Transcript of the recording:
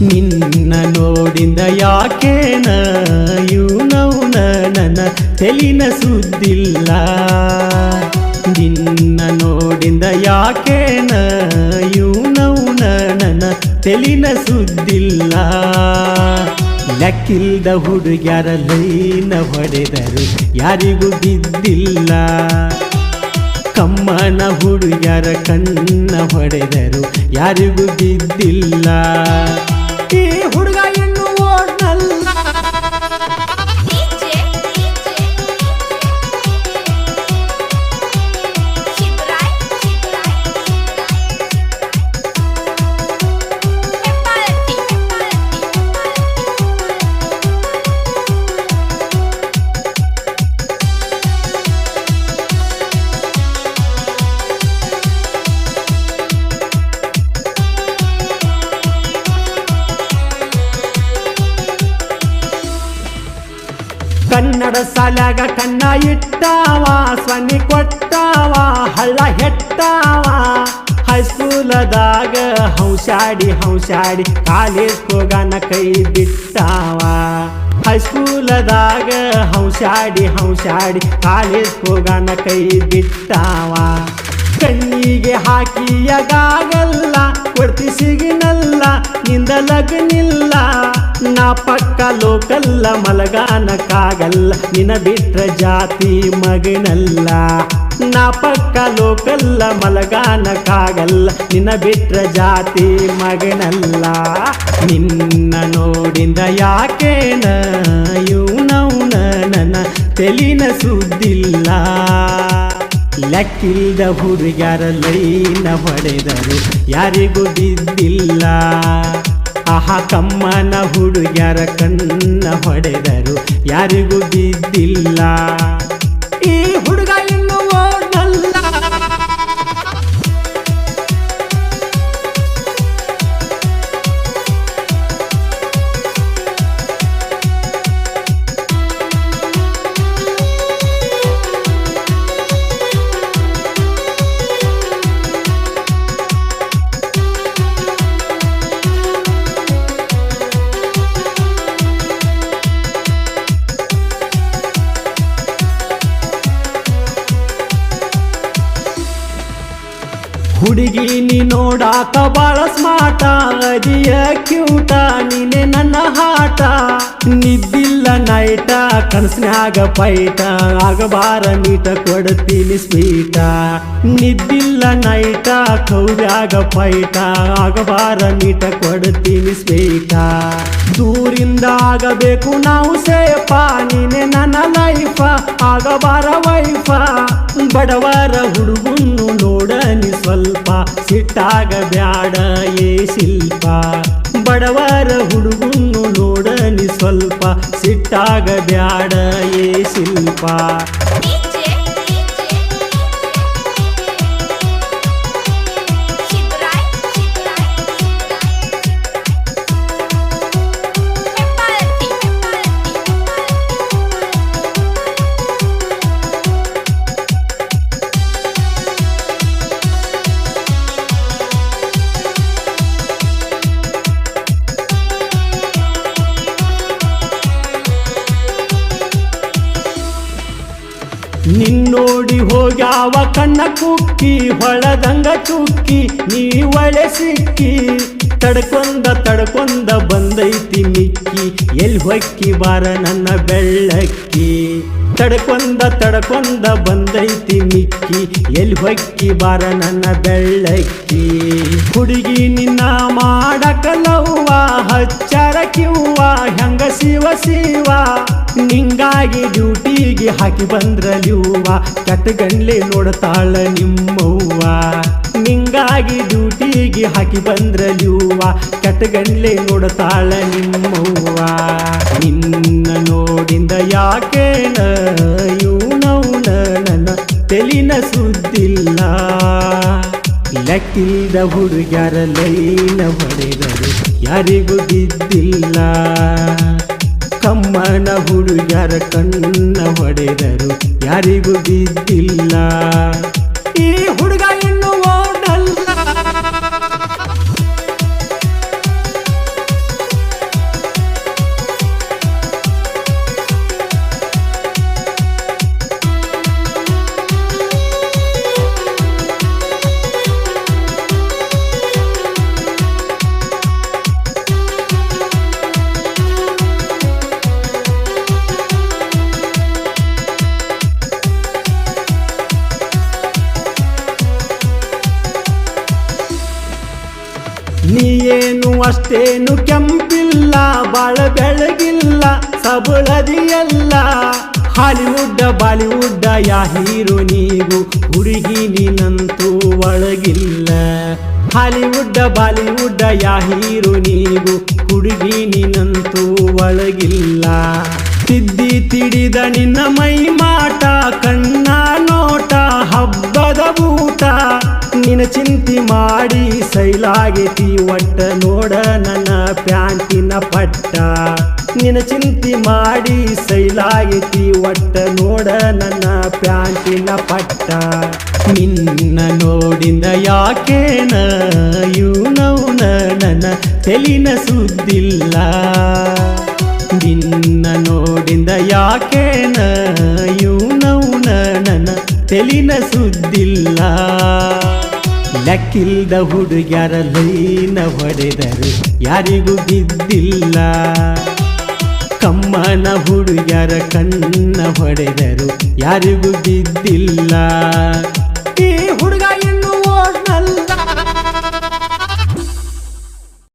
ನಿನ್ನ ನೋಡಿಂದ ಯಾಕೇನ? ಇವನವನ ನನ್ನ ತೆಲಿನ ಸುದ್ದಿಲ್ಲ. ನಿನ್ನ ನೋಡಿಂದ ಯಾಕೇನ? ಇವನವನ ನನ್ನ ತೆಲಿನ ಸುದ್ದಿಲ್ಲ. ಲೆಕ್ಕಿಲ್ದ ಹುಡುಗ್ಯಾರ ಲೈನ ಹೊಡೆದರು, ಯಾರಿಗೂ ಬಿದ್ದಿಲ್ಲ. ಕಮ್ಮನ ಹುಡುಗ್ಯಾರ ಕಣ್ಣ ಹೊಡೆದರು, ಯಾರಿಗೂ ಬಿದ್ದಿಲ್ಲ. ಈ ಹುಡುಗ ಸಾಲಾಗ ಕನ್ನ ಇಟ್ಟಾವ ಸ್ವನಿ ಕೊಟ್ಟಾವ, ಹಳ್ಳ ಹೆಟ್ಟಾವ. ಹೈಸ್ಕೂಲದಾಗ ಹಂಸಾಡಿ ಹಂಸಾಡಿ ಕಾಲೇಜ್ ಹೋಗನ ಕೈ ಬಿಟ್ಟಾವ. ಹೈಸ್ಕೂಲದಾಗ ಹಂಸಾಡಿ ಹಂಸಾಡಿ ಕಾಲೇಜ್ ಹೋಗನ ಕೈ ಬಿಟ್ಟಾವ. ಕಣ್ಣಿಗೆ ಹಾಕಿಯಗಾಗಲ್ಲ, ಕೊಡ್ತಿ ಸಿಗಿನಲ್ಲ, ನಿಂದ ಲಗ್ನಿಲ್ಲ. ನಾ ಪಕ್ಕ ಲೋಕಲ್ಲ, ಮಲಗಾನಕ್ಕಾಗಲ್ಲ ನಿನ ಬಿಟ್ರ ಜಾತಿ ಮಗನಲ್ಲ. ನಾ ಪಕ್ಕ ಲೋಕಲ್ಲ, ಮಲಗಾನಕ್ಕಾಗಲ್ಲ ನಿನ ಬಿಟ್ರ ಜಾತಿ ಮಗನಲ್ಲ. ನಿನ್ನ ನೋಡಿಂದ ಯಾಕೇನ ನೌನ ನನ್ನ ತೆಲಿನ ಸುದ್ದಿಲ್ಲ. ಲೆಕ್ಕಿಲ್ದ ಹುಡುಗ್ಯಾರ ಲೈನ ಹೊಡೆದರು. ಯಾರಿಗೂ ಬಿದ್ದಿಲ್ಲ. ಆಹಾ, ಕಮ್ಮನ ಹುಡುಗ್ಯಾರ ಕಣ್ಣ ಹೊಡೆದರು. ಯಾರಿಗೂ ಬಿದ್ದಿಲ್ಲ. ಈ ಹುಡುಗ ಇನ್ನು ಓಡಲ್ಲ ಹುಡುಗಿ ನೀ ನೋಡಾಕ ಬಾಳ ಸ್ಮಾಟ ಅದಿಯ ಕ್ಯೂಟ ನೀನೆ ನನ್ನ ಹಾಟ ನಿದ್ದಿಲ್ಲ ನೈಟ ಕನಸಿನಾಗ ಪೈಟ ಆಗಬಾರ ನೀಟ ಕೊಡ್ತೀನಿ ಸ್ವೀಟ ನಿದ್ದಿಲ್ಲ ನೈಟ ಕೌರ್ಯಾಗ ಪೈಟ ಆಗಬಾರ ನೀಟ ಕೊಡ್ತೀನಿ ಸ್ವೀಟ ದೂರಿಂದ ಆಗಬೇಕು ನಾವು ಸೇಫ. ನೀನೆ ನನ್ನ ಲೈಫ ಆಗಬಾರ ವೈಫ ಬಡವರ ಹುಡುಗನ್ನು ನೋಡನಿ ಸ್ವಲ್ಪ ಸಿಟ್ಟಾಗ ಬ್ಯಾಡ ಏ ಶಿಲ್ಪ. ಬಡವರ ಹುಡುಗನ್ನು ನೋಡನಿ ಸ್ವಲ್ಪ ಸಿಟ್ಟಾಗ ಬ್ಯಾಡ ಏ ಶಿಲ್ಪ. ಹೋಗ್ಯಾವ ಕಣ್ಣ ಕುಕ್ಕಿ, ಹೊಳದಂಗ ತುಕ್ಕಿ ನೀ ಒಳೆ ಸಿಕ್ಕಿ. ತಡ್ಕೊಂದ ತಡ್ಕೊಂದ ಬಂದೈತಿ ಮಿಕ್ಕಿ, ಎಲ್ಲಿ ಹೊಕ್ಕಿ ಬಾರ ನನ್ನ ಬೆಳ್ಳಕ್ಕಿ. ತಡ್ಕೊಂದ ತಡ್ಕೊಂದ ಬಂದೈತಿ ಮಿಕ್ಕಿ, ಎಲ್ಲಿ ಹೊಕ್ಕಿ ಬಾರ ನನ್ನ ಬೆಳ್ಳಕ್ಕಿ. ಹುಡುಗಿ ನಿನ್ನ ಮಾಡಕಲವ್ವ ಹಚ್ಚರ ಕಿವ್ವ, ಹೆಂಗ ಶಿವ ಶಿವ ನಿಂಗಾಗಿ ಡ್ಯೂಟಿಗೆ ಹಾಕಿ ಬಂದ್ರಲಿವ್ವ ಕಟ್ಗಂಡ್ಲೆ ನೋಡ್ತಾಳ ನಿಮ್ಮವ್ವ. ನಿಂಗಾಗಿ ಡ್ಯೂಟಿಗೆ ಹಾಕಿ ಬಂದ್ರಲಿವ್ವ ಕಟ್ಗಂಡ್ಲೆ ನೋಡ್ತಾಳ ನಿಮ್ಮವ್ವ. ನಿನ್ನ ನೋಡಿಂದ ಯಾಕೇನ? ಇವನವನ ನನ್ನ ತೆಲಿನ ಸುದ್ದಿಲ್ಲ. ಲೆಕ್ಕಿಲ್ದ ಹುಡುಗ್ಯಾರ ಲೈನ ಹೊಡೆದರು. ಯಾರಿಗೂ ಬಿದ್ದಿಲ್ಲ. ಕಮ್ಮನ ಹುಡುಗರ ಕಣ್ಣ ಹೊಡೆದರು. ಯಾರಿಗೂ ಬಿದ್ದಿಲ್ಲ. ಈ ಅಷ್ಟೇನು ಕೆಂಪಿಲ್ಲ, ಬಾಳ ಬೆಳಗಿಲ್ಲ, ಸಬಳದಿಯಲ್ಲ. ಹಾಲಿವುಡ್ ಬಾಲಿವುಡ್ಡ, ಯಾ ಹೀರೋ ನೀವು? ಹುಡುಗಿ ನೀನಂತೂ ಒಳಗಿಲ್ಲ. ಹಾಲಿವುಡ್ಡ, ಬಾಲಿವುಡ್ಡ, ಯಾ ಹೀರೋ ನೀವು? ಹುಡುಗಿ ನೀನಂತೂ ಒಳಗಿಲ್ಲ. ತಿದ್ದಿ ತಿಡಿದ ನಿನ್ನ ಮೈ ಮಾಟ, ಕಣ್ಣ ನೋಟ, ಹಬ್ಬದ ಬೂಟ ನಿನ್ನ ಚಿಂತಿ ಮಾಡಿ ಸೈಲಾಗೇತಿ, ಒಟ್ಟ ನೋಡ ನನ್ನ ಪ್ಯಾಂಟಿನ ಪಟ್ಟ. ನಿನ್ನ ಚಿಂತಿ ಮಾಡಿ ಸೈಲಾಗೈತಿ, ಒಟ್ಟ ನೋಡ ನನ್ನ ಪ್ಯಾಂಟಿನ ಪಟ್ಟ. ನಿನ್ನ ನೋಡಿಂದ ಯಾಕೇನ ಇವನವನ ನನ್ನ ತೆಲಿನ ಸುದ್ದಿಲ್ಲ. ನಿನ್ನ ನೋಡಿಂದ ಯಾಕೇನ ನೌನ ನನ್ನ ತೆಲಿನ ಸುದ್ದಿಲ್ಲ? ಲೆಕ್ಕಿಲ್ದ ಹುಡುಗ್ಯಾರ ಲೈನ ಹೊಡೆದರು, ಯಾರಿಗೂ ಬಿದ್ದಿಲ್ಲ. ಕಮ್ಮನ ಹುಡುಗ್ಯಾರ ಕಣ್ಣ ಹೊಡೆದರು, ಯಾರಿಗೂ ಬಿದ್ದಿಲ್ಲ.